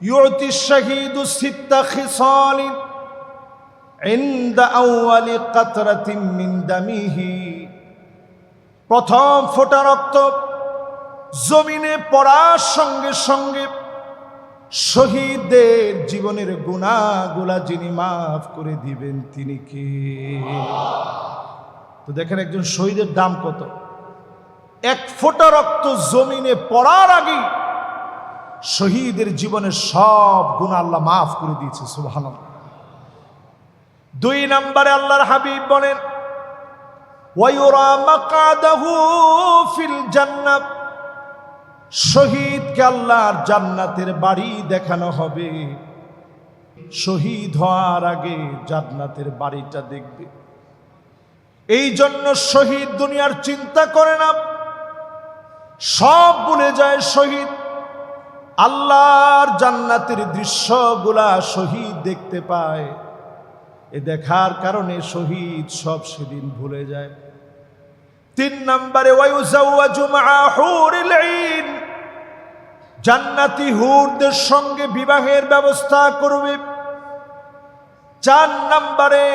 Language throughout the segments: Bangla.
يعطي الشهيد ست خصال عند أول قطرة من دمه প্রথম ফোঁটা রক্ত জমিনে পড়ার সঙ্গে সঙ্গে শহীদদের জীবনের গুণাগুলা যিনি মাফ করে দিবেন তিনি কে তো দেখেন একজন শহীদের দাম কত এক ফোঁটা রক্ত জমিনে পড়ার আগেই শহীদের জীবনের সব গুণ আল্লাহ মাফ করে দিয়েছে সুবাহ দুই নম্বরে আল্লাহর হাবিব বলেন শহীদকে আল্লাহর জান্নাতের বাড়ি দেখানো হবে। শহীদ হওয়ার আগে জান্নাতের বাড়িটা দেখবে। এই জন্য শহীদ দুনিয়ার চিন্তা করে না। সব ভুলে যায় শহীদ। আল্লাহর জান্নাতের দৃশ্যগুলা শহীদ দেখতে পায়। এ দেখার কারণে শহীদ সব সেদিন ভুলে যায়। তিন নম্বরে জান্নাতি হুরদের সঙ্গে বিবাহের ব্যবস্থা করবে। চার নম্বরে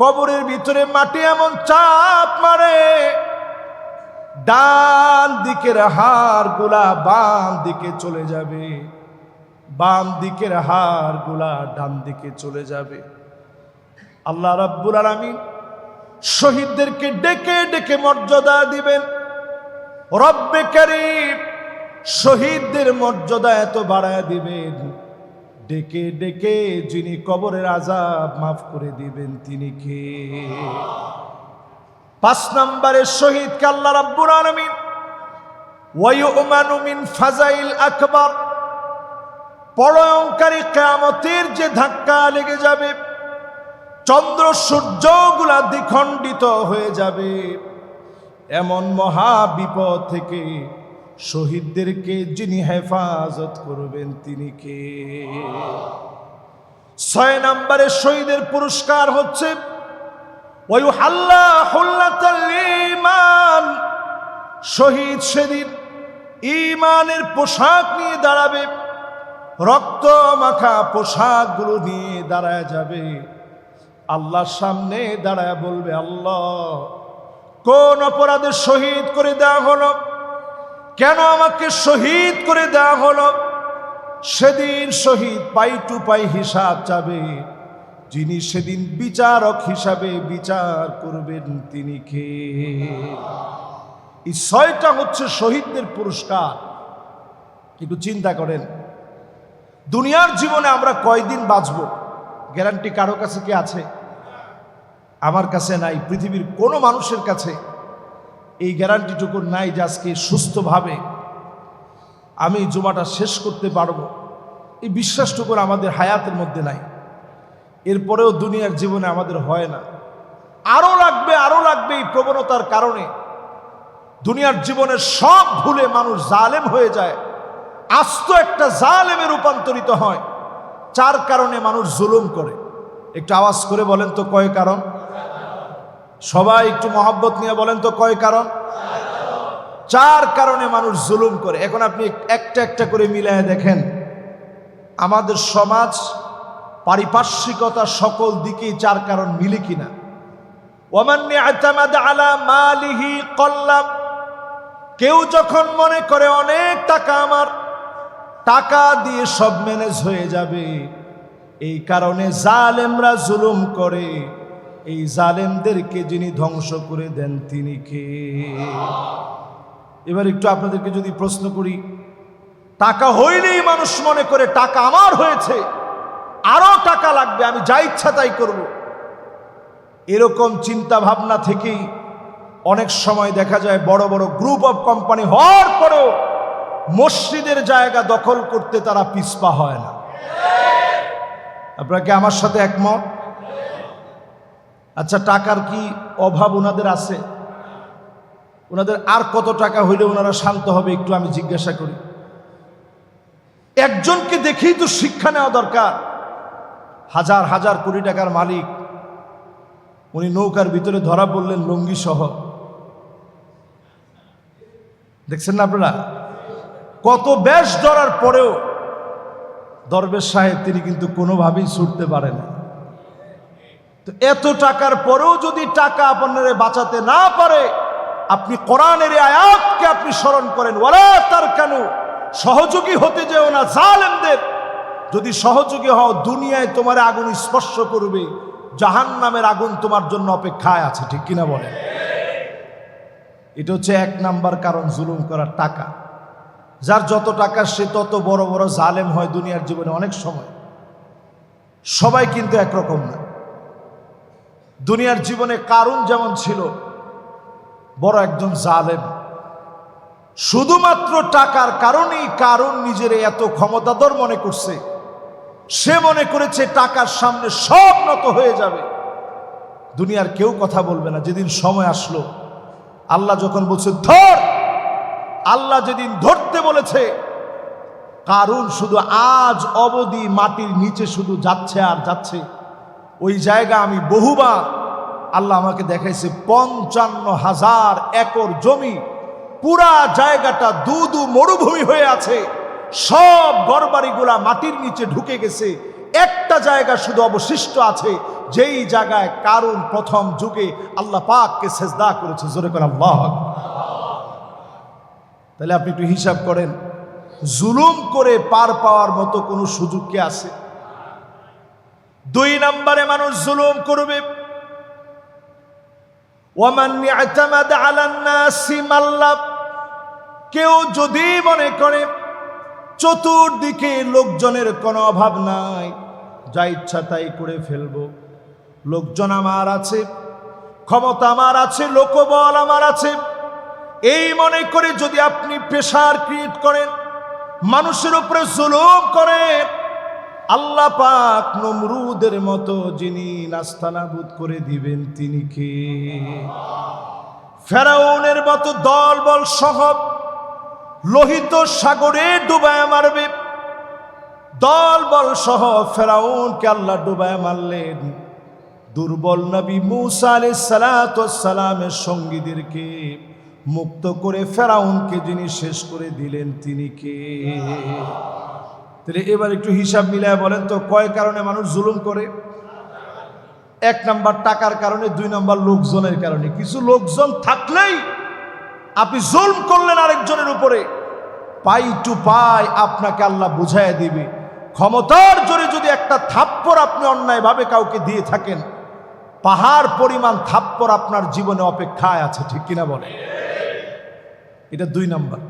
কবরের ভিতরে মাটি এমন চাপ মারে। ডান দিকের হাড়গুলা বাম দিকে চলে যাবে। বাম দিকের হাড়গুলা ডান দিকে চলে যাবে। আল্লাহ রাব্বুল আলামিন শহীদদেরকে ডেকে ডেকে মর্যাদা দিবেন। রব্বে করিম শহীদদের মর্যাদা এত বাড়ায় দিবেন। ডেকে ডেকে যিনি কবরের আজাব মাফ করে দিবেন তিনি কে? পাঁচ নম্বরে শহীদ আল্লাহ রাব্বুল আলামিন ওয়ায়ুমানু মিন ফাজাইল আকবার পরয়ঙ্কারী কেয়ামতের যে ধাক্কা লেগে যাবে, চন্দ্র সূর্যগুলা দ্বিখণ্ডিত হয়ে যাবে। এমন মহা বিপদ থেকে শহীদদেরকে যিনি হেফাজত করবেন, তিনি কে? ছয় নম্বরে শহীদের পুরস্কার হচ্ছে ঈমান। শহীদ সেদিন ইমানের পোশাক নিয়ে দাঁড়াবে, রক্ত মাখা পোশাকগুলো নিয়ে দাঁড়ায় যাবে। আল্লাহর সামনে দাঁড়ায় বলবে, আল্লাহ, কোন অপরাধে শহীদ করে দেওয়া হলো? কেন আমাকে শহীদ করে দেওয়া হলো? সেদিন শহীদ পাই টু পাই হিসাব চাবে। যিনি সেদিন বিচারক হিসাবে বিচার করবেন তিনি কে? এই ছয়টা হচ্ছে শহীদদের পুরস্কার। একটু চিন্তা করেন। দুনিয়ার জীবনে আমরা কয়দিন বাঁচব? গ্যারান্টি কারও কাছে কি আছে? আমার কাছে নাই। পৃথিবীর কোনো মানুষের কাছে এই গ্যারান্টিটুকু নাই যে আজকে সুস্থভাবে আমি জুমাটা শেষ করতে পারব। এই বিশ্বাসটুকুর আমাদের হায়াতের মধ্যে নাই। এরপরেও দুনিয়ার জীবনে আমাদের হয় না। আরও লাগবে আরও লাগবে এই প্রবণতার কারণে। দুনিয়ার জীবনের সব ভুলে মানুষ জালেম হয়ে যায়। আস্ত একটা জালেমে রূপান্তরিত হয় চার কারণে মানুষ জুলুম করে। একটু আওয়াজ করে বলেন তো কয় কারণ? সবাই একটু মহাব্বত নিয়ে বলেন তো কয় কারণ? চার কারণে মানুষ জুলুম করে। এখন আপনি একটা একটা করে মিলায় দেখেন। আমাদের সমাজ পারিপার্শ্বিকতা সকল দিকেই চার কারণ মিলে কিনা। আলা মালিহি কেউ যখন মনে করে অনেক টাকা আমার, টাকা দিয়ে সব ম্যানেজ হয়ে যাবে। এই কারণে জালেমরা জুলুম করে। এই জালেমদেরকে যিনি ধ্বংস করে দেন, তিনি কে? এবার একটু আপনাদেরকে যদি প্রশ্ন করি, টাকা হইলেই মানুষ মনে করে টাকা আমার হয়েছে। আরও টাকা লাগবে, আমি যা ইচ্ছা তাই করব। এরকম চিন্তা ভাবনা থেকেই অনেক সময় দেখা যায় বড় বড় গ্রুপ অফ কোম্পানি হওয়ার পরেও মসজিদের জায়গা দখল করতে তারা পিসপা হয় না। আপনাকে আমার সাথে একমত? আচ্ছা টাকার কি অভাব ওনাদের আছে? ওনাদের আর কত টাকা হইলে ওনারা শান্ত হবে একটু আমি জিজ্ঞাসা করি। একজনকে দেখেই তো শিক্ষা নেওয়া দরকার। হাজার হাজার কোটি টাকার মালিক। উনি নৌকার ভিতরে ধরা পড়লেন লঙ্গি সহ দেখছেন না আপনারা? কত বেশ ধরার পরেও দরবেশ সাহেব তিনি কিন্তু কোনোভাবেই ছুটতে পারেন তো এত টাকার পরেও যদি টাকা আপনার বাঁচাতে না পারে, আপনি কোরআনের আয়াতকে আপনি স্মরণ করেন। ওরা তার কেন সহযোগী হতে যেও না, জালেমদের। যদি সহযোগী হও, দুনিয়ায় তোমার আগুন স্পর্শ করবে জাহান নামের আগুন তোমার জন্য অপেক্ষায় আছে, ঠিক কিনা বলেন? এটা হচ্ছে এক নাম্বার কারণ জুলুম করার টাকা। যার যত টাকা সে তত বড় বড় জালেম হয় দুনিয়ার জীবনে অনেক সময়। সবাই কিন্তু একরকম না। দুনিয়ার জীবনে কারণ যেমন ছিল, বড় একজন জালেম। শুধুমাত্র টাকার কারণেই কারণ নিজের এত ক্ষমতাধর মনে করছে। সে মনে করেছে টাকার সামনে সব নত হয়ে যাবে। দুনিয়ার কেউ কথা বলবে না, যেদিন সময় আসলো। আল্লাহ যখন বলছে, ধর! আল্লাহ যেদিন ধরতে বলেছে কারণ শুধু আজ অবধি মাটির নিচে শুধু যাচ্ছে আর যাচ্ছে। ওই জায়গা আমি বহুবার আল্লাহ আমাকে দেখাইছে, পঞ্চান্ন হাজার একর জমি, পুরা জায়গাটা দু দু মরুভূমি হয়ে আছে। সব ঘরবাড়িগুলা মাটির নিচে ঢুকে গেছে। একটা জায়গা শুধু অবশিষ্ট আছে, যেই জায়গায় কারণ প্রথম যুগে আল্লাহ পাককে সেজদা করেছে। জোরে করে আল্লাহ তাহলে আপনি একটু হিসাব করেন, জুলুম করে পার পাওয়ার মতো কোনো সুযোগ কি আছে? দুই নম্বরে মানুষ জুলুম করবে। কেউ যদি মনে করে চতুর্দিকে লোকজনের কোনো অভাব নাই। যা ইচ্ছা তাই করে ফেলব। লোকজন আমার আছে, ক্ষমতা আমার আছে, লোকবল আমার আছে। এই মনে করে যদি আপনি পেশার ক্রিয়েট করেন, মানুষের উপরে জুলুম করেন, আল্লাহ পাক নমরুদের মতো যিনি নাস্তানাবুদ করে দিবেন, তিনি কে? ফেরাউনের মতো দল বল সহ লোহিত সাগরে ডুবায় মারবে। দল বল সহ ফেরাউনকে আল্লাহ ডুবায় মারলেন। দুর্বল নবী মুসা আলাই সালামের সঙ্গীদেরকে মুক্ত করে ফেরাউনকে যিনি শেষ করে দিলেন, তিনি কে? তাহলে এবার একটু হিসাব মিলায় বলেন তো, কয় কারণে মানুষ জুলুম করে? এক নাম্বার টাকার কারণে, দুই নাম্বার লোকজনের কারণে। কিছু লোকজন থাকলেই আপনি জুলম করলেন আরেকজনের উপরে। পাই টু পাই আপনাকে আল্লাহ বুঝাইয়া দিবে। ক্ষমতার জোরে যদি একটা থাপ্পর আপনি অন্যায়ভাবে কাউকে দিয়ে থাকেন, পাহাড় পরিমাণ থাপ্পর আপনার জীবনে অপেক্ষায় আছে, ঠিক কিনা বলে? এটা দুই নাম্বার।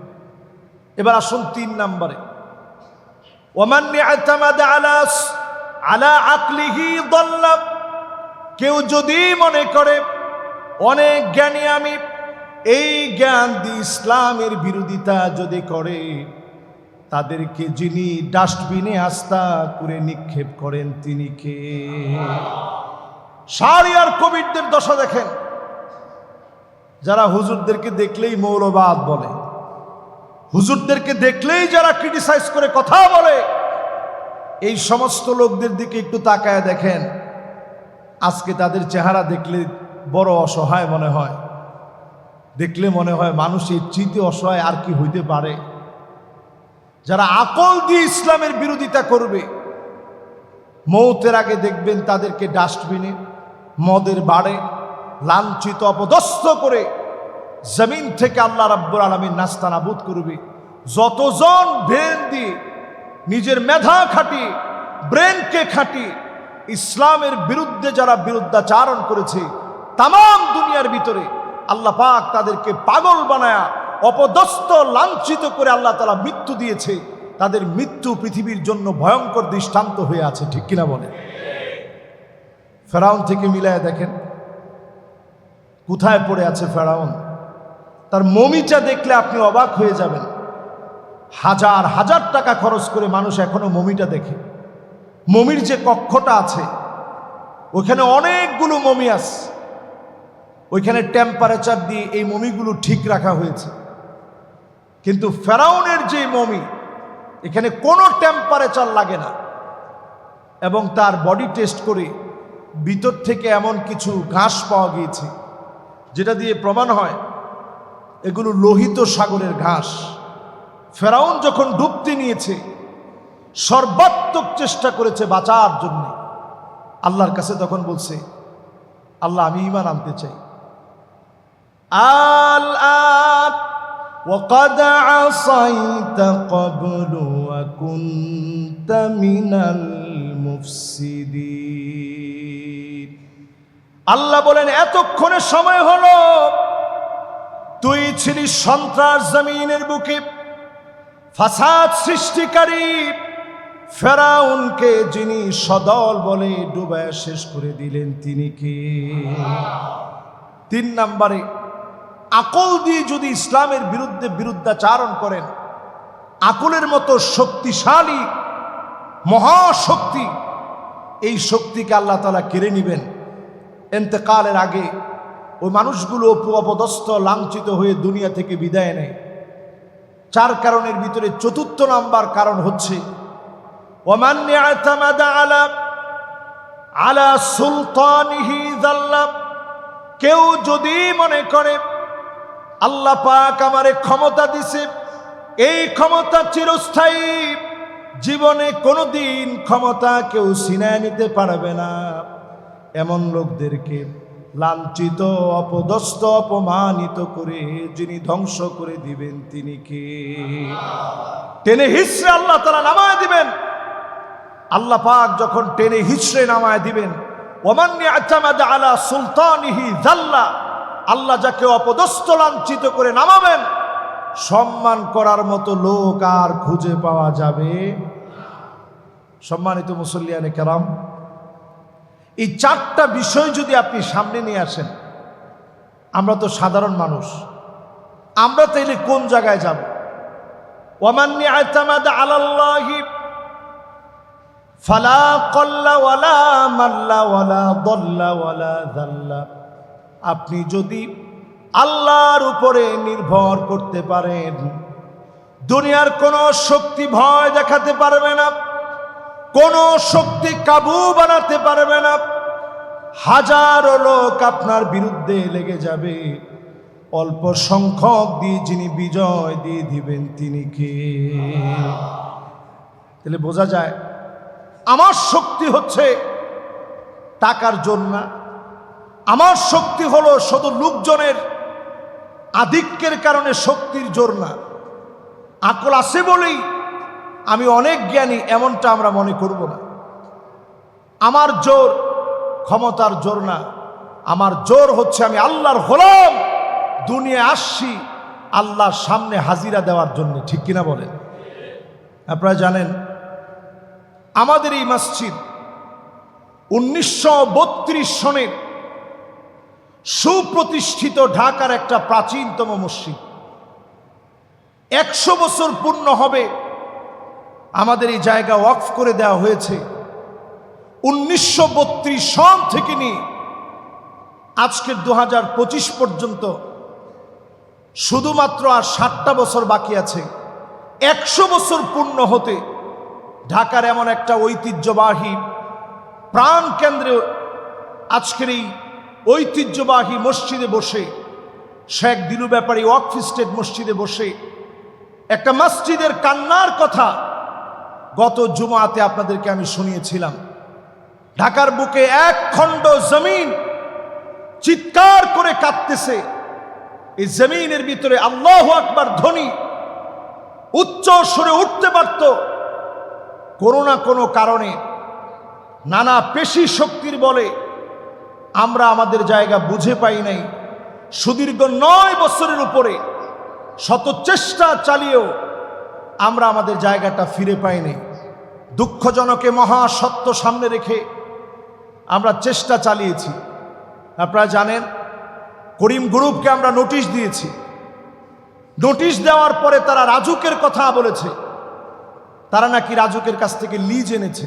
এবার আসুন তিন নাম্বারে। আলা আকলিহি দল্ল। কেউ যদি মনে করে, অনেক জ্ঞানী আমি এই জ্ঞান দিয়ে ইসলামের বিরোধিতা যদি করে, তাদেরকে যিনি ডাস্টবিনে আস্থা করে নিক্ষেপ করেন, তিনি কে? সারিয়ার কবিরদের দশা দেখেন। যারা হুজুরদেরকে দেখলেই মৌলবাদ বলে, হুজুরদেরকে দেখলেই যারা ক্রিটিসাইজ করে কথা বলে, এই সমস্ত লোকদের দিকে একটু তাকায় দেখেন। আজকে তাদের চেহারা দেখলে বড় অসহায় মনে হয়। দেখলে মনে হয় মানুষের চিতে অসহায় আর কি হইতে পারে। যারা আকল দিয়ে ইসলামের বিরোধিতা করবে, মৌতের আগে দেখবেন তাদেরকে ডাস্টবিনে, মদের বাড়ে, লাঞ্ছিত, অপদস্থ করে জমিন থেকে আল্লাহ রাব্বুর আলমীর নাস্তা নাবুদ করবে। যতজন ব্রেন দিয়ে নিজের মেধা খাটি ব্রেনকে খাটি ইসলামের বিরুদ্ধে যারা বিরুদ্ধাচারণ করেছে তাম দুনিয়ার ভিতরে আল্লাহ পাক তাদেরকে পাগল বানায়া, অপদস্থ, লাঞ্ছিত করে আল্লাহ তালা মৃত্যু দিয়েছে। তাদের মৃত্যু পৃথিবীর জন্য ভয়ঙ্কর দৃষ্টান্ত হয়ে আছে, ঠিক কিনা বলে ফেরাউন থেকে মিলায় দেখেন, কোথায় পড়ে আছে ফেরাউন? তার মমিটা দেখলে আপনি অবাক হয়ে যাবেন। হাজার হাজার টাকা খরচ করে মানুষ এখনও মমিটা দেখে। মমির যে কক্ষটা আছে, ওখানে অনেকগুলো মমি আছে। ওইখানে টেম্পারেচার দিয়ে এই মমিগুলো ঠিক রাখা হয়েছে। কিন্তু ফেরাউনের যে মমি, এখানে কোনো টেম্পারেচার লাগে না। এবং তার বডি টেস্ট করে ভিতর থেকে এমন কিছু ঘাস পাওয়া গিয়েছে, যেটা দিয়ে প্রমাণ হয় এগুলো লোহিত সাগরের ঘাস। ফেরাউন যখন ডুবতে নিয়েছে, সর্বাত্মক চেষ্টা করেছে বাঁচার জন্য। আল্লাহর কাছে তখন বলছে, আল্লাহ, আমি ইমান আনতে চাই। আল আত وقد عصيت قبل وكنت من المفسدين আল্লাহ বলেন এতক্ষণে সময় হলো তুই ছিলি সন্ত্রাস জমিনের বুকে ফাসাদ সৃষ্টিকারী ফেরাউনকে যিনি সদল বলে ডুবায় শেষ করে দিলেন তিনি কে তিন নম্বরে আকল দিয়ে যদি ইসলামের বিরুদ্ধে বিরুদ্ধাচারণ করেন, আকলের মতো শক্তিশালী, মহাশক্তি, এই শক্তিকে আল্লাহ তালা কেড়ে নিবেন। এতেকালের আগে ওই মানুষগুলো অপু অপদস্থ লাঞ্ছিত হয়ে দুনিয়া থেকে বিদায় নেয়। চার কারণের ভিতরে চতুর্থ নাম্বার কারণ হচ্ছে আলা কেউ যদি মনে করে আল্লাহ পাক আমারে ক্ষমতা দিছে। এই ক্ষমতা চিরস্থায়ী। জীবনে কোনোদিন ক্ষমতা কেউ ছিনায় নিতে পারবে না। এমন লোকদেরকে লাঞ্ছিত, অপদস্থ, অপমানিত করে যিনি ধ্বংস করে দিবেন তিনি কে? টেনে হিসড়ে আল্লাহ তারা নামায় দিবেন। আল্লাহ পাক যখন টেনে হিসড়ে নামায় দিবেন ওমান্নি আচামাদ আলা সুলতানিহি জাল্লা আল্লাহ যাকে অপদস্থ লাঞ্ছিত করে নামাবেন, সম্মান করার মতো লোক আর খুঁজে পাওয়া যাবে সম্মানিত মুসল্লিয়ানে কেরাম, এই চারটা বিষয় যদি আপনি সামনে নিয়ে আসেন, আমরা তো সাধারণ মানুষ, আমরা তাইলে কোন জায়গায় যাব? ওমান্নি আতামাদ আলাল্লাহি ফালা কল্লা ওয়ালা মাল্লা ওয়ালা দল্লা ওয়ালা দাল্লা। আপনি যদি আল্লাহর উপরে নির্ভর করতে পারেন, দুনিয়ার কোনো শক্তি ভয় দেখাতে পারবে না, কোনো শক্তি কাবু বানাতে পারবে না, হাজারো লোক আপনার বিরুদ্ধে লেগে যাবে। অল্প সংখ্যক দিয়ে যিনি বিজয় দিয়ে দিবেন, তিনি কে? তাহলে বোঝা যায়, আমার শক্তি হচ্ছে টাকার জন্য আমার শক্তি হলো শুধু লোকজনের আধিক্যের কারণে শক্তির জোর না। আকল আছে বলেই আমি অনেক জ্ঞানী, এমনটা আমরা মনে করব না। আমার জোর ক্ষমতার জোর না। আমার জোর হচ্ছে আমি আল্লাহর হলাম দুনিয়া আসছি আল্লাহর সামনে হাজিরা দেওয়ার জন্য। ঠিক কিনা বলেন? আপনারা জানেন, আমাদের এই মসজিদ উনিশশো বত্রিশ সনের সুপ্রতিষ্ঠিত ঢাকার একটা প্রাচীনতম মসজিদ। একশো বছর পূর্ণ হবে, আমাদের এই জায়গা ওয়াকফ করে দেওয়া হয়েছে। উনিশশো সন থেকে নিয়ে আজকের দু হাজার পঁচিশ পর্যন্ত শুধুমাত্র আর ষাটটা বছর বাকি আছে। একশো বছর পূর্ণ হতে ঢাকার এমন একটা ঐতিহ্যবাহী প্রাণ কেন্দ্রে আজকের এই ঐতিহ্যবাহী মসজিদে বসে, শেখ দিলু ব্যাপারী ওয়াকফ স্টেট মসজিদে বসে একটা মসজিদের কান্নার কথা গত জুমাতে আপনাদেরকে আমি শুনিয়েছিলাম। ঢাকার বুকে এক খণ্ড জমিন চিৎকার করে কাঁদতেছে। এই জমিনের ভিতরে আল্লাহ আকবার ধ্বনি উচ্চ সুরে উঠতে পারত। কোনো না কোনো কারণে নানা পেশি শক্তির বলে আমরা আমাদের জায়গা বুঝে পাই নাই। সুদীর্ঘ নয় বছরের উপরে শত চেষ্টা চালিয়েও আমরা আমাদের জায়গাটা ফিরে পাইনি দুঃখজনকে মহা সত্য সামনে রেখে আমরা চেষ্টা চালিয়েছি। আপনারা জানেন, করিম গ্রুপকে আমরা নোটিশ দিয়েছি। নোটিশ দেওয়ার পরে তারা রাজুকের কথা বলেছে। তারা নাকি রাজুকের কাছ থেকে লিজ এনেছে।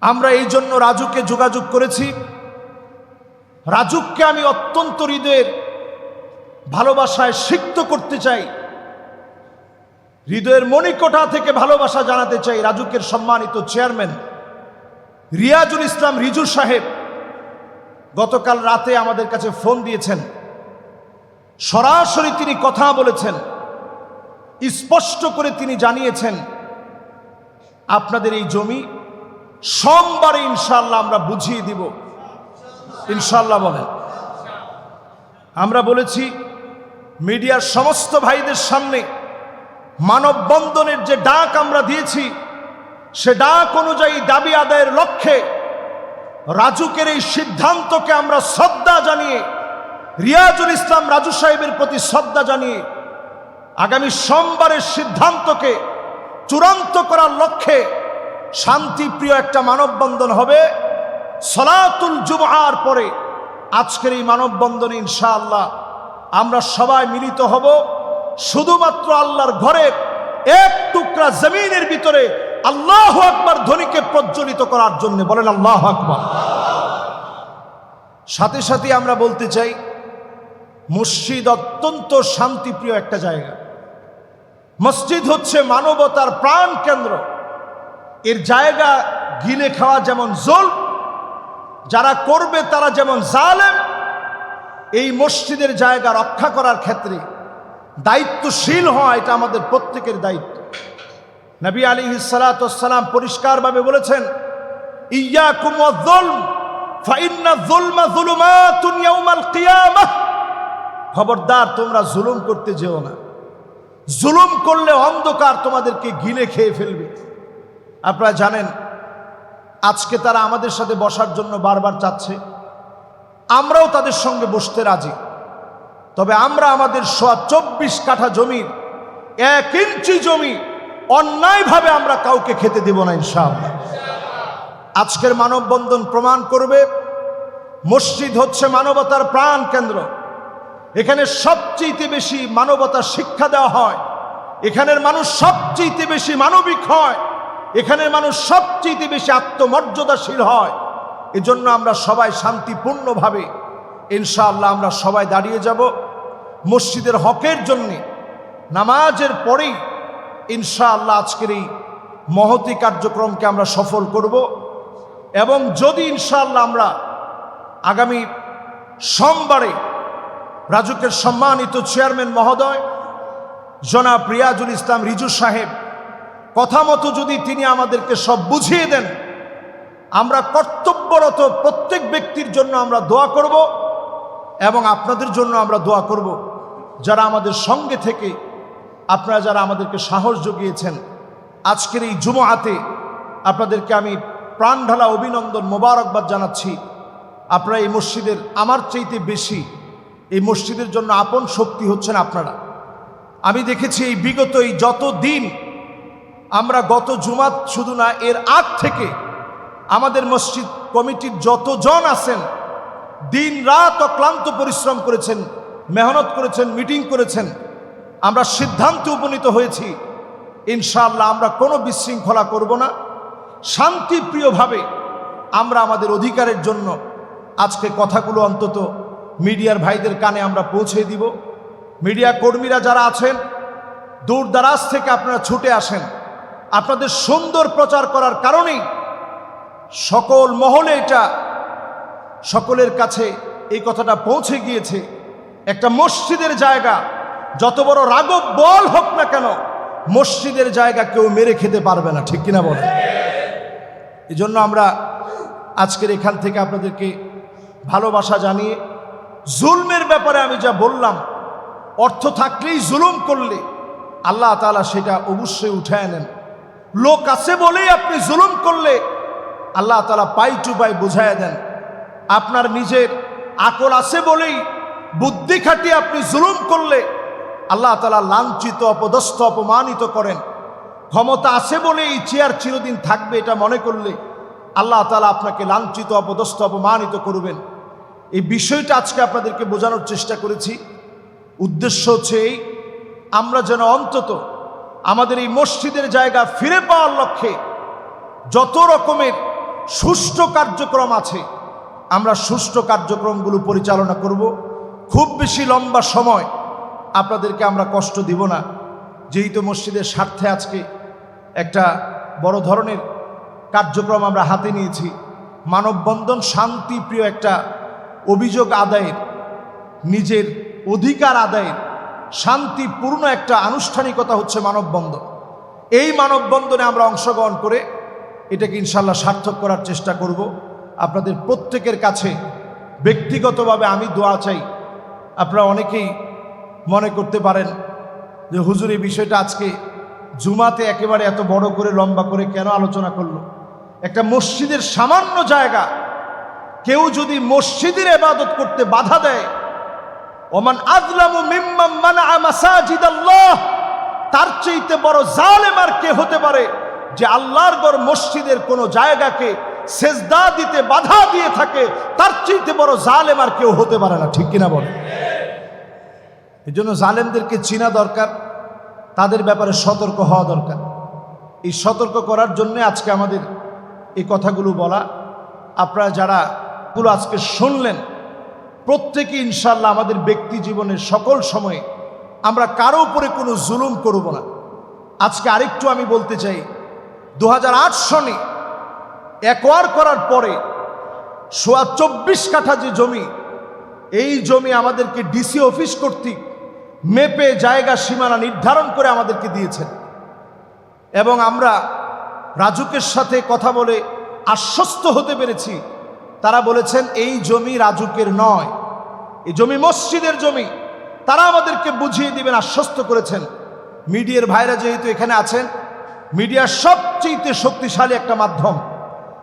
আমরা এই জন্য রাজুকে যোগাযোগ করেছি। রাজুককে আমি অত্যন্ত হৃদয়ের ভালোবাসায় সিক্ত করতে চাই। হৃদয়ের মণিকোঠা থেকে ভালোবাসা জানাতে চাই রাজুকের সম্মানিত চেয়ারম্যান রিয়াজুল ইসলাম রিজু সাহেব। গতকাল রাতে আমাদের কাছে ফোন দিয়েছেন। সরাসরি তিনি কথা বলেছেন। স্পষ্ট করে তিনি জানিয়েছেন, আপনাদের এই জমি সোমবারে ইনশাল্লাহ আমরা বুঝিয়ে দিব। ইনশাল্লাহ বলেন। আমরা বলেছি, মিডিয়ার সমস্ত ভাইদের সামনে মানববন্ধনের যে ডাক আমরা দিয়েছি, সে ডাক অনুযায়ী দাবি আদায়ের লক্ষ্যে রাজুকের এই সিদ্ধান্তকে আমরা শ্রদ্ধা জানিয়ে, রিয়াজুল ইসলাম রাজু সাহেবের প্রতি শ্রদ্ধা জানিয়ে আগামী সোমবারের সিদ্ধান্তকে চূড়ান্ত করার লক্ষ্যে শান্তিপ্রিয় একটা মানববন্ধন হবে। সলাতুল জুমআর পরে আজকের এই মানববন্ধনে ইনশাআল্লাহ আমরা সবাই মিলিত হব। শুধুমাত্র আল্লাহর ঘরের এক টুকরা জমিনের ভিতরে আল্লাহ আকবার ধ্বনিকে প্রজ্বলিত করার জন্য বলেন আল্লাহ আকবার। সাথে সাথে আমরা বলতে চাই, মসজিদ অত্যন্ত শান্তিপ্রিয় একটা জায়গা। মসজিদ হচ্ছে মানবতার প্রাণ কেন্দ্র। এর জায়গা গিলে খাওয়া যেমন জোল যারা করবে তারা যেমন জালেম, এই মসজিদের জায়গা রক্ষা করার ক্ষেত্রে দায়িত্বশীল হওয়া এটা আমাদের প্রত্যেকের দায়িত্ব। নবী আলী সালাতাম পরিষ্কারভাবে বলেছেন খবরদার, তোমরা জুলুম করতে যেও না। জুলুম করলে অন্ধকার তোমাদেরকে গিলে খেয়ে ফেলবে। আপনারা জানেন আজকে তারা আমাদের সাথে বসার জন্য বারবার চাচ্ছে। আমরাও তাদের সঙ্গে বসতে রাজি। তবে আমরা আমাদের সোয়া চব্বিশ কাঠা জমির এক ইঞ্চি জমি অন্যায়ভাবে আমরা কাউকে খেতে দেব না ইনশাআল্লাহ। আজকের মানববন্ধন প্রমাণ করবে, মসজিদ হচ্ছে মানবতার প্রাণ কেন্দ্র। এখানে সবচেয়ে বেশি মানবতার শিক্ষা দেওয়া হয়। এখানের মানুষ সবচেয়ে বেশি মানবিক হয়। এখানের মানুষ সবচেয়ে বেশি আত্মমর্যাদাশীল হয়। এজন্য আমরা সবাই শান্তিপূর্ণভাবে, ইনশাআল্লাহ আমরা সবাই দাঁড়িয়ে যাব মসজিদের হকের জন্যে। নামাজের পরেই ইনশাআল্লাহ আজকের এই মহতি কার্যক্রমকে আমরা সফল করব এবং যদি ইনশাআল্লাহ আমরা আগামী সোমবারে রাজুকের সম্মানিত চেয়ারম্যান মহোদয় জনাব রিয়াজুল ইসলাম রিজু সাহেব কথা মতো যদি তিনি আমাদেরকে সব বুঝিয়ে দেন, আমরা কর্তব্যরত প্রত্যেক ব্যক্তির জন্য আমরা দোয়া করব এবং আপনাদের জন্য আমরা দোয়া করব। যারা আমাদের সঙ্গে থেকে, আপনারা যারা আমাদেরকে সাহস জুগিয়েছেন, আজকের এই জুমাতে আপনাদেরকে আমি প্রাণ ঢালা অভিনন্দন মোবারকবাদ জানাচ্ছি। আপনারা এই মসজিদের, আমার চাইতে বেশি এই মসজিদের জন্য আপন শক্তি হচ্ছেন আপনারা। আমি দেখেছি এই বিগত এই যত দিন আমরা গত জুমাত শুধু না, এর আগ থেকে আমাদের মসজিদ কমিটির যতজন আছেন, দিন রাত অক্লান্ত পরিশ্রম করেছেন, মেহনত করেছেন, মিটিং করেছেন, আমরা সিদ্ধান্তে উপনীত হয়েছি, ইনশাআল্লাহ আমরা কোনো বিশৃঙ্খলা করব না। শান্তিপ্রিয়ভাবে আমরা আমাদের অধিকারের জন্য আজকে কথাগুলো অন্তত মিডিয়ার ভাইদের কানে আমরা পৌঁছে দিব। মিডিয়া কর্মীরা যারা আছেন দূর দারাজ থেকে আপনারা ছুটে আসেন। আপনাদের সুন্দর প্রচার করার কারণেই সকল মহলে এটা সকলের কাছে এই কথাটা পৌঁছে গিয়েছে। একটা মসজিদের জায়গা, যত বড় রাগব বল হোক না কেন, মসজিদের জায়গা কেউ মেরে খেতে পারবে না, ঠিক কিনা বলে এই জন্য আমরা আজকের এখান থেকে আপনাদেরকে ভালোবাসা জানিয়ে জুলমের ব্যাপারে আমি যা বললাম, অর্থ থাকলেই জুলুম করলে আল্লাহ তালা সেটা অবশ্যই উঠায় নেন। লোক আছে বলেই আপনি জুলুম করলে আল্লাহ তালা পাই টু পাই বুঝায় দেন। আপনার নিজের আকল আছে বলেই বুদ্ধি খাটিয়ে আপনি জুলুম করলে আল্লাহ তালা লাঞ্ছিত, অপদস্থ, অপমানিত করেন। ক্ষমতা আছে বলে এই চেয়ার চিরদিন থাকবে এটা মনে করলে আল্লাহ তালা আপনাকে লাঞ্ছিত, অপদস্থ, অপমানিত করবেন। এই বিষয়টা আজকে আপনাদেরকে বোঝানোর চেষ্টা করেছি। উদ্দেশ্য হচ্ছে এই, আমরা যেন অন্তত আমাদের এই মসজিদের জায়গা ফিরে পাওয়ার লক্ষ্যে যত রকমের সুষ্ঠু কার্যক্রম আছে, আমরা সুষ্ঠু কার্যক্রমগুলো পরিচালনা করব। খুব বেশি লম্বা সময় আপনাদেরকে আমরা কষ্ট দিব না। যেহেতু মসজিদের স্বার্থে আজকে একটা বড় ধরনের কার্যক্রম আমরা হাতে নিয়েছি। মানববন্ধন শান্তিপ্রিয় একটা অভিযোগ আদায়ের, নিজের অধিকার আদায়ের শান্তিপূর্ণ একটা আনুষ্ঠানিকতা হচ্ছে মানববন্ধন। এই মানববন্ধনে আমরা অংশগ্রহণ করে এটাকে ইনশাল্লাহ সার্থক করার চেষ্টা করব। আপনাদের প্রত্যেকের কাছে ব্যক্তিগতভাবে আমি দোয়া চাই। আপনারা অনেকেই মনে করতে পারেন যে, হুজুর, এই বিষয়টা আজকে জুমাতে একেবারে এত বড় করে, লম্বা করে কেন আলোচনা করল? একটা মসজিদের সামান্য জায়গা। কেউ যদি মসজিদের এবাদত করতে বাধা দেয় ওমান আজলামু মিম্মাম মানা মাসাজিদ আল্লাহ তার চাইতে বড় জালেম আর কে হতে পারে যে আল্লাহর গড় মসজিদের কোনো জায়গাকে সেজদা দিতে বাধা দিয়ে থাকে? তার চাইতে বড় জালেম আর কেউ হতে পারে না, ঠিক কিনা বলে এই জন্য জালেমদেরকে চিনা দরকার, তাদের ব্যাপারে সতর্ক হওয়া দরকার। এই সতর্ক করার জন্য আজকে আমাদের এই কথাগুলো বলা। আপনারা যারা গুলো আজকে শুনলেন প্রত্যেকে ইনশাল্লাহ আমাদের ব্যক্তি জীবনের সকল সময়ে আমরা কারও উপরে কোনো জুলুম করব না। আজকে আরেকটু আমি বলতে চাই দু হাজার আট সনে একোয়ার করার পরে সোয়া চব্বিশ কাঠা যে জমি, এই জমি আমাদেরকে ডিসি অফিস কর্তৃক মেপে জায়গা সীমানা নির্ধারণ করে আমাদেরকে দিয়েছেন। এবং আমরা রাজুকের সাথে কথা বলে আশ্বস্ত হতে পেরেছি তারা বলেছেন, এই জমি রাজুকের নয়। এই জমি মসজিদের জমি। তারা আমাদেরকে বুঝিয়ে দিবেন, আশ্বস্ত করেছেন। মিডিয়ার ভাইরা যেহেতু এখানে আছেন মিডিয়ার সবচেয়ে শক্তিশালী একটা মাধ্যম।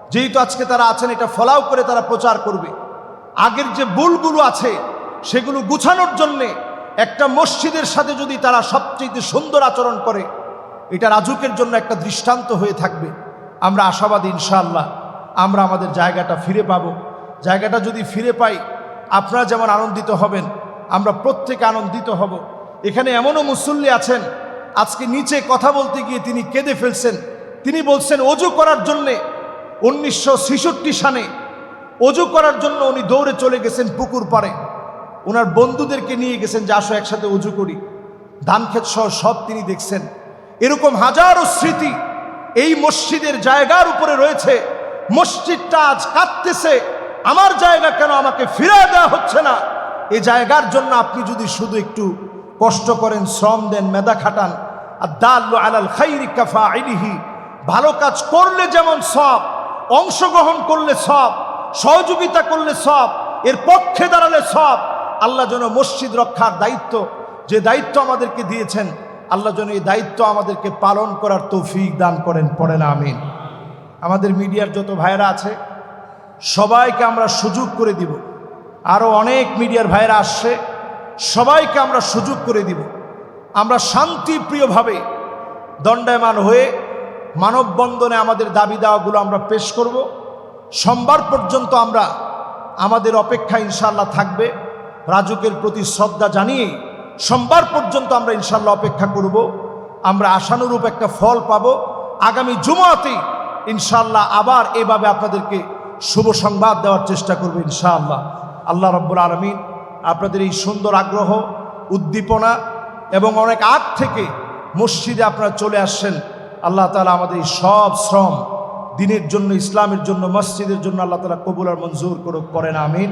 যেহেতু আজকে তারা আছেন, এটা ফলাও করে তারা প্রচার করবে। আগের যে ভুলগুলো আছে, সেগুলো গুছানোর জন্যে একটা মসজিদের সাথে যদি তারা সবচেয়ে সুন্দর আচরণ করে, এটা রাজুকের জন্য একটা দৃষ্টান্ত হয়ে থাকবে। আমরা আশাবাদী, ইনশাআল্লাহ। আমরা আমাদের জায়গাটা ফিরে পাব। জায়গাটা যদি ফিরে পাই, আপনারা যেমন আনন্দিত হবেন, আমরা প্রত্যেকে আনন্দিত হব। এখানে এমনও মুসল্লি আছেন, আজকে নিচে কথা বলতে গিয়ে তিনি কেঁদে ফেলছেন। তিনি বলছেন অজু করার জন্যে উনিশশো সালে অজু করার জন্য উনি দৌড়ে চলে গেছেন পুকুর পাড়ে। ওনার বন্ধুদেরকে নিয়ে গেছেন যে, আসো একসাথে উজু করি। ধান ক্ষেত সহ সব তিনি দেখছেন। এরকম হাজারো স্মৃতি এই মসজিদের জায়গার উপরে রয়েছে। মসজিদটা আজ কাঁদতেছে। আমার জায়গা কেন আমাকে ফিরে দেওয়া হচ্ছে না? এই জায়গার জন্য আপনি যদি শুধু একটু কষ্ট করেন, শ্রম দেন, মেধা খাটান আর দাল্লু আলাল খাইরি কাফা আইলিহি ভালো কাজ করলে যেমন সব, অংশগ্রহণ করলে সব, সহযোগিতা করলে সব, এর পক্ষে দাঁড়ালে সব, আল্লাহ যেন মসজিদ রক্ষার দায়িত্ব, যে দায়িত্ব আমাদেরকে দিয়েছেন, আল্লাহ যেন এই দায়িত্ব আমাদেরকে পালন করার তৌফিক দান করেন, পড়েন, আমিন। আমাদের মিডিয়ার যত ভাইরা আছে, সবাইকে আমরা সুযোগ করে দিব। আরও অনেক মিডিয়ার ভাইরা আসছে, সবাইকে আমরা সুযোগ করে দিব। আমরা শান্তিপ্রিয়ভাবে দণ্ডায়মান হয়ে মানববন্ধনে আমাদের দাবি দাওয়াগুলো আমরা পেশ করব। সোমবার পর্যন্ত আমরা আমাদের অপেক্ষা ইনশাল্লাহ থাকবে। রাজুকের প্রতি শ্রদ্ধা জানিয়ে সোমবার পর্যন্ত আমরা ইনশাল্লাহ অপেক্ষা করব। আমরা আশানুরূপ একটা ফল পাবো। আগামী জুমাতেই ইনশাল্লাহ আবার এভাবে আপনাদেরকে শুভ সংবাদ দেওয়ার চেষ্টা করব ইনশাআল্লাহ। আল্লাহ রব্বুল আলমিন আপনাদের এই সুন্দর আগ্রহ, উদ্দীপনা এবং অনেক আগ থেকে মসজিদে আপনারা চলে আসছেন, আল্লাহ তালা আমাদের এই সব শ্রম দিনের জন্য, ইসলামের জন্য, মসজিদের জন্য আল্লাহ তালা কবুল আর মঞ্জুর করুক, করেন, আমিন।